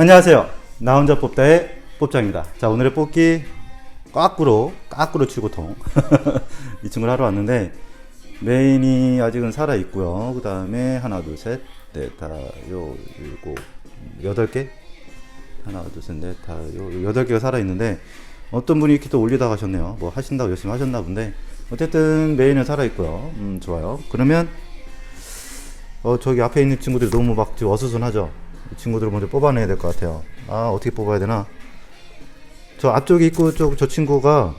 안녕하세요. 나 혼자 뽑다의 뽑장입니다. 자, 오늘의 뽑기 까꾸로, 까꾸로 치고통. 이 친구를 하러 왔는데, 메인이 아직은 살아있고요. 그 다음에 하나, 둘, 셋, 넷, 다, 요, 일곱, 여덟 개? 하나, 둘, 셋, 넷, 다, 요, 여덟 개가 살아있는데, 어떤 분이 이렇게 또 올리다 가셨네요. 뭐 하신다고 열심히 하셨나 본데, 어쨌든 메인은 살아있고요. 음, 좋아요. 그러면, 어, 저기 앞에 있는 친구들이 너무 막 어수선하죠? 이 친구들을 먼저 뽑아내야 될 것 같아요. 아, 어떻게 뽑아야 되나? 저 앞쪽에 있고, 저, 저 친구가,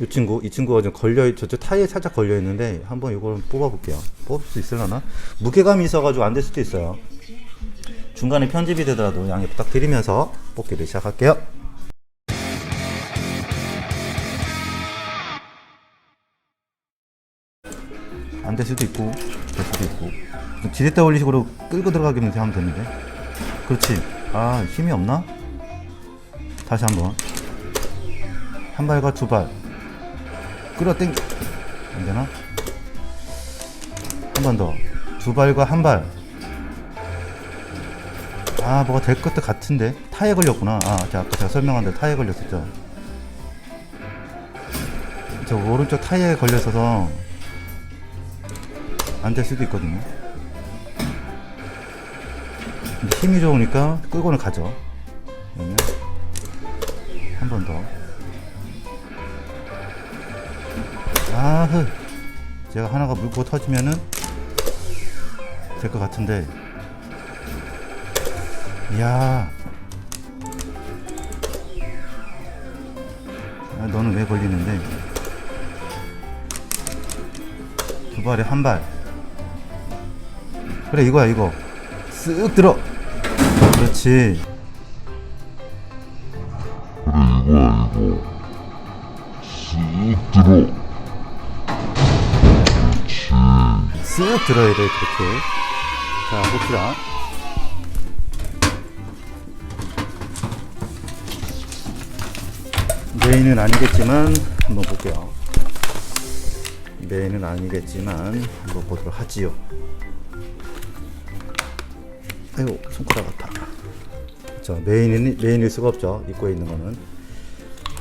이 친구, 이 친구가 좀 걸려, 저쪽 타이에 살짝 걸려 있는데, 한번 이걸 뽑아볼게요. 뽑을 수 있으려나? 무게감이 있어가지고 안 될 수도 있어요. 중간에 편집이 되더라도 양해 부탁드리면서 뽑기를 시작할게요. 안 될 수도 있고, 될 수도 있고. 지렛대 올리식으로 끌고 들어가기만 하면 되는데. 그렇지. 아, 힘이 없나? 다시 한 번. 한 발과 두 발. 끌어 당겨. 안 되나? 한 번 더. 두 발과 한 발. 아, 뭐가 될 것도 같은데. 타에 걸렸구나. 아, 자, 아까 제가 설명한 대로 타에 걸렸었죠. 저 오른쪽 타이에 걸려서서 안될 수도 있거든요. 힘이 좋으니까 끌고는 가죠. 한 번 더. 아흐. 제가 하나가 물고 터지면은 될 것 같은데. 이야. 아, 너는 왜 걸리는데? 두 발에 한 발. 그래 이거야 이거. 쓱 들어. 그렇지. 이거야 이거 쓱 들어 그렇지 쓱 들어야 돼 그렇게. 자 봅시다. 메인은 아니겠지만 한번 볼게요. 메인은 아니겠지만 한번 보도록 하지요. 아이고 손가락 아파. 자 메인은 메인일 수가 없죠. 입구에 있는 거는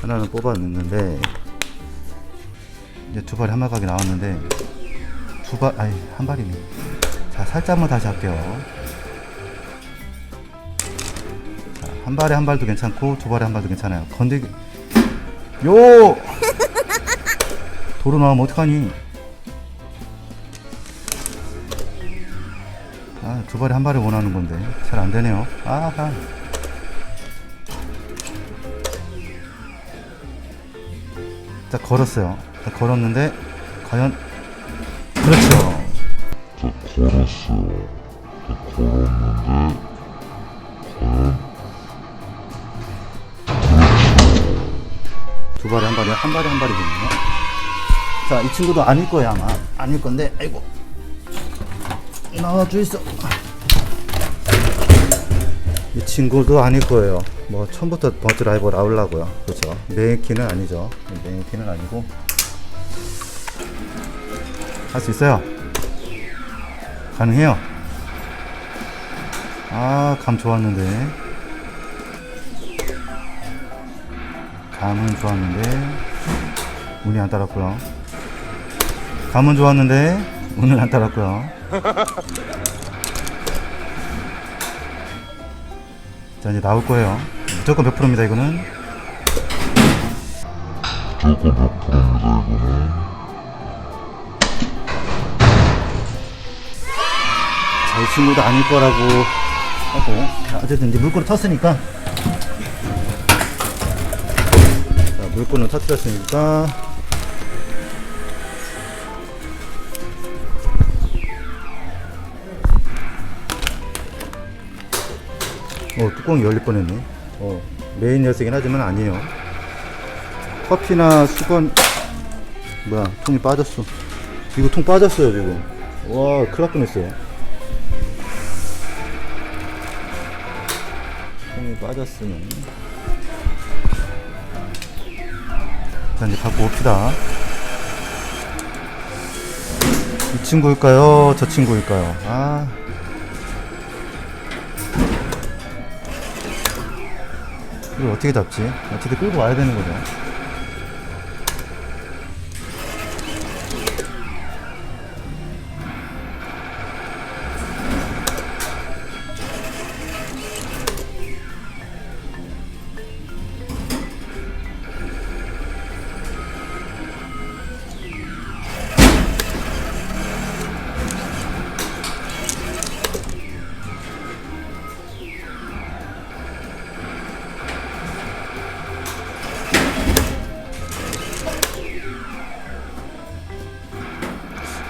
하나는 뽑아냈는데 이제 두 발이 한 발각이 나왔는데 두 발, 아니 한 발이네. 자 살짝만 다시 할게요. 자, 한 발에 한 발도 괜찮고 두 발에 한 발도 괜찮아요. 건들기 요 도로 나오면 어떡하니? 두 발에 한 발을 원하는 건데 잘 안 되네요. 아하. 자 걸었어요. 자, 걸었는데 과연 그렇죠. 자 걸었어요 자 걸었는데 과연 두 발에 한 발이 한 발에 한 발이거든요. 자, 이 친구도 아닐 거야 아마 아닐 건데, 아이고 나와줘 있어. 이 친구도 아닐 거예요. 뭐 처음부터 버즈 라이벌 나오려고요. 그렇죠. 메인 키는 아니죠. 메인 키는 아니고 할 수 있어요. 가능해요. 아, 감 좋았는데. 감은 좋았는데 운이 안 따랐고요. 감은 좋았는데 운은 안 따랐고요. 자 이제 나올 거예요. 무조건 100%입니다 이거는. 무조건 100%입니다 이거는 자, 이 친구도 아닐 거라고 하고 자, 어쨌든 이제 물건을 텄으니까 자, 물건을 터뜨렸으니까 어 뚜껑이 열릴 뻔했네. 어 메인 녀석이긴 하지만 아니에요. 커피나 수건 뭐야 통이 빠졌어. 이거 통 빠졌어요 지금. 와 큰일 날 뻔했어요. 통이 빠졌으면. 자 이제 갖고 옵시다. 이 친구일까요? 저 친구일까요? 아 이걸 어떻게 잡지? 어떻게 끌고 와야 되는 거죠?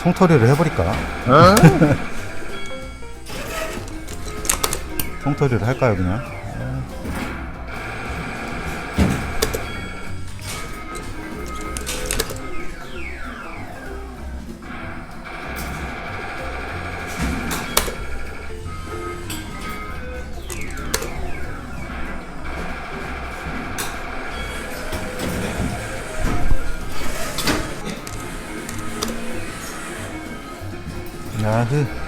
통털이를 해버릴까? 통털이를 할까요 그냥? 야흐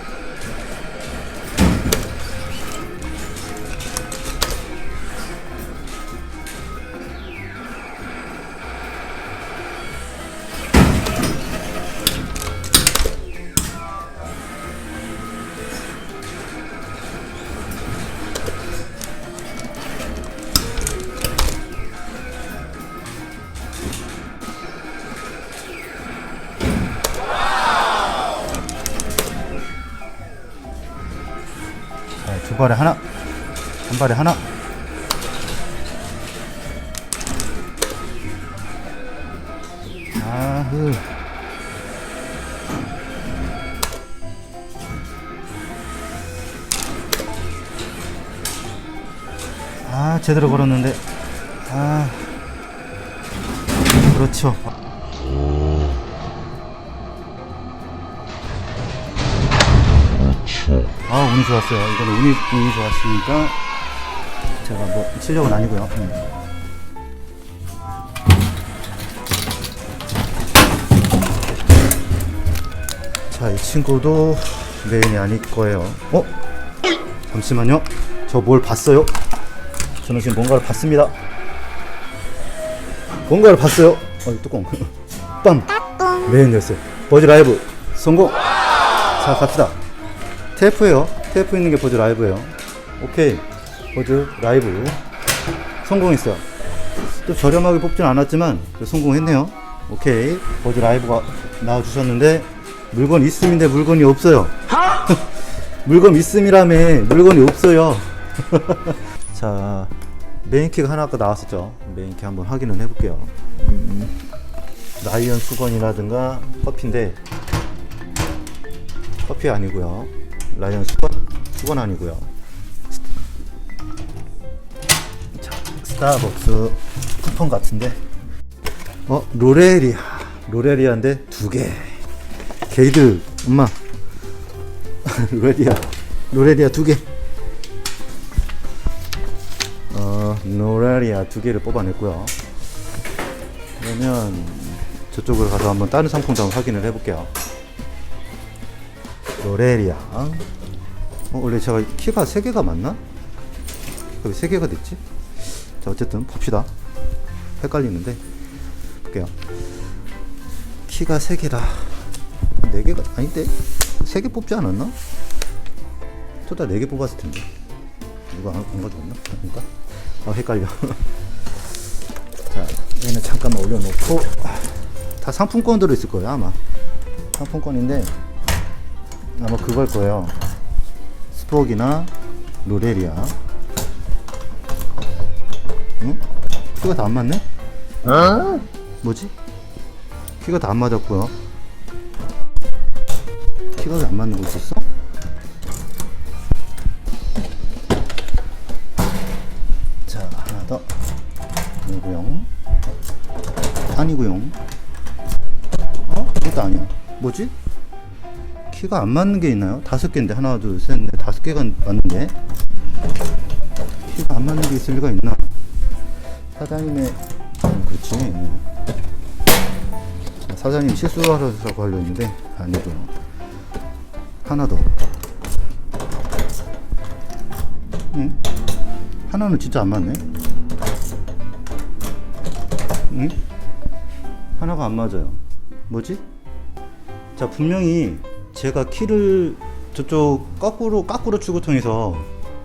발에 하나. 한 발에 하나. 아흐. 아 제대로 걸었는데. 아. 그렇죠 아 운이 좋았어요. 이거는 운이 운이 좋았으니까 제가 뭐 실력은 아니고요. 음. 자, 이 친구도 메인이 아닐 거예요. 어? 잠시만요. 저 뭘 봤어요? 저는 지금 뭔가를 봤습니다. 뭔가를 봤어요. 어, 이 뚜껑. 빰. 메인이었어요. 버즈 라이브 성공. 자, 갑시다. 테이프예요. 테이프 있는 게 버즈 라이브예요. 오케이. 버즈 라이브 성공했어요. 또 저렴하게 뽑진 않았지만 성공했네요. 오케이. 버즈 라이브가 나와 주셨는데 물건 있음인데 물건이 없어요. 물건 있음이라며 물건이 없어요. 자 메인키가 하나 아까 나왔었죠. 메인키 한번 확인을 해볼게요. 음, 라이언 수건이라든가 커피인데 커피 아니고요. 라이언 수건 수건 아니고요. 자, 스타벅스 쿠폰 같은데. 어, 로레리아. 로레리아인데 두 개. 게이드 엄마. 로레리아. 로레리아 두 개. 어, 로레리아 두 개를 뽑아냈고요. 그러면 저쪽으로 가서 한번 다른 상품도 확인을 해볼게요. 로레리아. 어, 원래 제가 키가 3개가 맞나? 왜 3개가 됐지? 자, 어쨌든 봅시다. 헷갈리는데. 볼게요. 키가 3개다. 4개가, 아닌데? 3개 뽑지 않았나? 저다 4개 뽑았을 텐데. 누가 안, 안 가져왔나? 아닌가? 아, 헷갈려. 자, 얘는 잠깐만 올려놓고. 다 상품권 들어있을 거예요, 아마. 상품권인데, 아마 그걸 거예요. 스포기나 로레리아. 응? 키가 다 안 맞네? 뭐지? 키가 다 안 맞았고요. 키가 왜 안 맞는 거 있었어? 자, 하나 더. 아니고요. 아니고요. 어? 이것도 아니야. 뭐지? 키가 안 맞는 게 있나요? 다섯 개인데 하나 둘 셋 넷 다섯 개가 맞는데 키가 안 맞는 게 있을 리가 있나? 사장님의 음, 그렇지 사장님 실수하라고 하려 했는데 아니고 하나 더 응? 하나는 진짜 안 맞네 응? 하나가 안 맞아요. 뭐지? 자 분명히 제가 키를 저쪽 거꾸로 거꾸로 추구통에서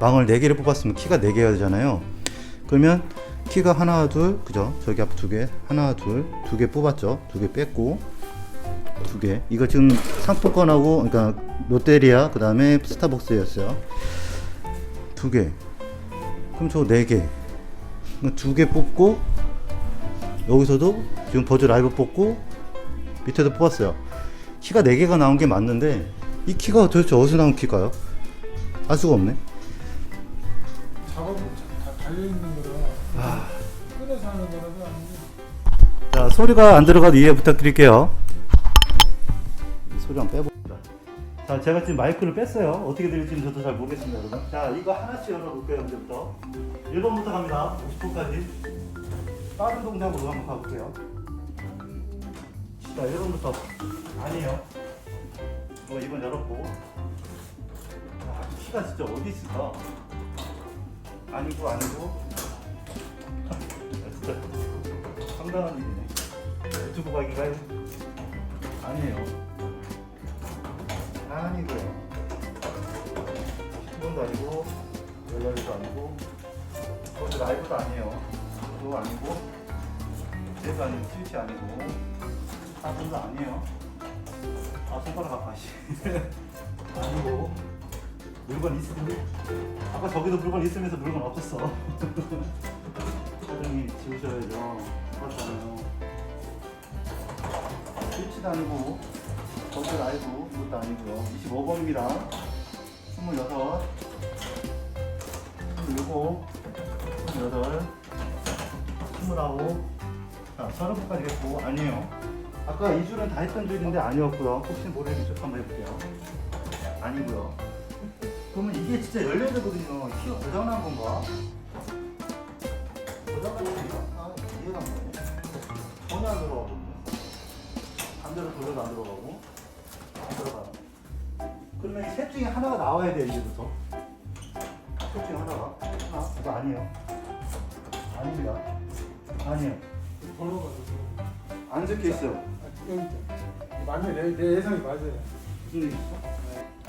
망을 4개를 뽑았으면 키가 4개가 되잖아요. 그러면 키가 하나 둘 그죠? 저기 앞 두 개, 하나 둘 두 개 뽑았죠. 두 개 뺐고 두 개. 이거 지금 상품권하고 그러니까 롯데리아 그 다음에 스타벅스였어요. 두 개. 그럼 저 네 개. 두 개 뽑고 여기서도 지금 버즈 라이브 뽑고 밑에도 뽑았어요. 키가 4개가 나온 게 맞는데 이 키가 도대체 어디서 나온 키일까요? 알 수가 없네. 작업은 다 달려 있는 거라 꺼내서 하는 거라서 아니면 자, 소리가 안 들어가도 이해 부탁드릴게요. 이 소리만 빼봅니다. 자, 제가 지금 마이크를 뺐어요. 어떻게 들릴지는 저도 잘 모르겠습니다, 여러분. 자, 이거 하나씩 열어볼게요, 이제부터. 1번부터 갑니다. 50분까지. 빠른 동작으로 한번 가볼게요. 자, 1번부터. 아니에요. 뭐, 2번 열었고. 아, 키가 진짜 어디 있을까? 아니고, 아니고. 아, 진짜. 상당한 일이네. 유튜브 각인가요? 아니에요. 아니고요. 10분도 아니고, 열렬도 아니고, 그것도 라이브도 아니에요. 그거 아니고, 제도 아니고, 스위치 아니고, 사분도 아니에요. 아, 손가락 아파, 씨. 아니고, 물건 있으면, 아까 저기도 물건 있으면서 물건 없었어. 사장님 지우셔야죠. 똑같잖아요. 스위치도 아니고, 버스 라이브 이것도 아니고요. 25번입니다. 26, 27, 28, 29, 자, 30까지 했고, 아니에요. 아까 이 줄은 다 했던 줄인데 아니었고요. 혹시 모르는 쪽 한번 해볼게요. 아니고요. 그러면 이게 진짜 열려야 되거든요. 키가 고장난 건가? 고장난 건가? 아, 이해가 안 가네. 전혀 안 들어가거든요. 반대로 돌려도 안 들어가고. 안 들어가요. 그러면 이 셋 중에 하나가 나와야 돼, 이제부터. 셋 중에 하나가. 하나? 이거 아니에요. 아닙니다. 아니에요. 걸어가지고 안 적혀 있어요. 아, 여기 맞네 내, 내 예상이 맞아요?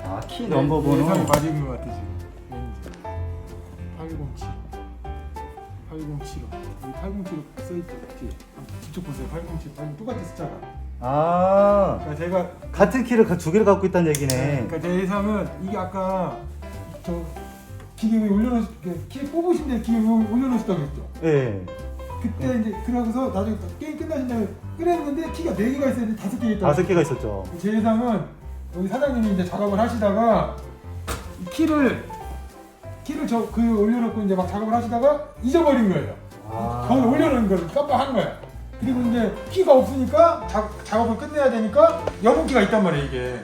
아, 키내 넘버 번호. 예상이 맞은 것 같아 지금. 왠지 807 8075 여기 8075 써있죠 뒤에 직접 보세요. 807 8 똑같은 숫자가 아, 그러니까 제가 같은 키를 가- 두 개를 갖고 있다는 얘기네. 그러니까 제 예상은 이게 아까 저 기계 위에 올려놓으 키 뽑으신 데 기계 위에 올려놓으셨다고 했죠? 예. 그때 이제 그러고서 나중에 또 게임 끝나신 다음에 끄냈는데 키가 4개가 있었는데 5개 있다고 다섯 개가 있었죠. 제 예상은 여기 사장님이 이제 작업을 하시다가 이 키를 키를 저 그 올려놓고 이제 막 작업을 하시다가 잊어버린 거예요. 아. 거기 올려놓은 걸 깜빡한 거야. 그리고 이제 키가 없으니까 작, 작업을 끝내야 되니까 여분 키가 있단 말이에요 이게.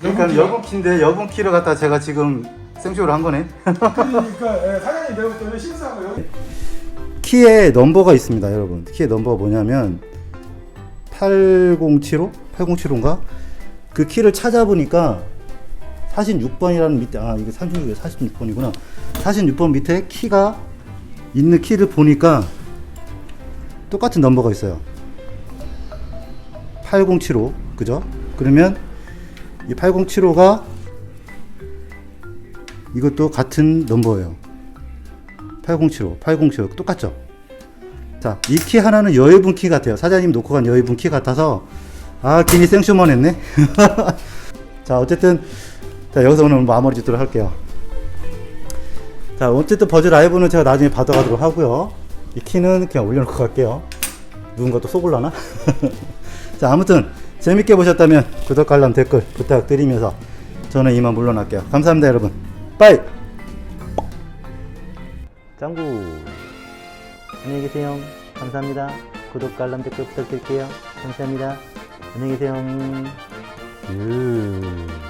그러니까 키가- 여분 키인데 여분 키를 갖다 제가 지금 생쇼를 한 거네. 그러니까 예, 사장님 내가 볼 때는 실수한 거예요. 키에 넘버가 있습니다, 여러분. 키의 넘버가 뭐냐면 8075, 8075인가? 그 키를 찾아보니까 46번이라는 밑에 아 이게 36에 46번이구나. 46번 밑에 키가 있는 키를 보니까 똑같은 넘버가 있어요. 8075 그죠? 그러면 이 8075가 이것도 같은 넘버예요. 8075, 8075 똑같죠? 자, 이 키 하나는 여의분 키 같아요. 사장님 놓고 간 여의분 키 같아서 아, 괜히 생쇼만 했네. 자, 어쨌든 자, 여기서 오늘 마무리 짓도록 할게요. 자, 어쨌든 버즈 라이브는 제가 나중에 받아가도록 하고요. 이 키는 그냥 올려놓고 갈게요. 누군가 또 속을라나? 자, 아무튼 재밌게 보셨다면 구독, 알람, 댓글 부탁드리면서 저는 이만 물러날게요. 감사합니다, 여러분. 빠이! 짱구. 안녕히 계세요. 감사합니다. 구독 알람 댓글 부탁드릴게요. 감사합니다. 안녕히 계세요. 유.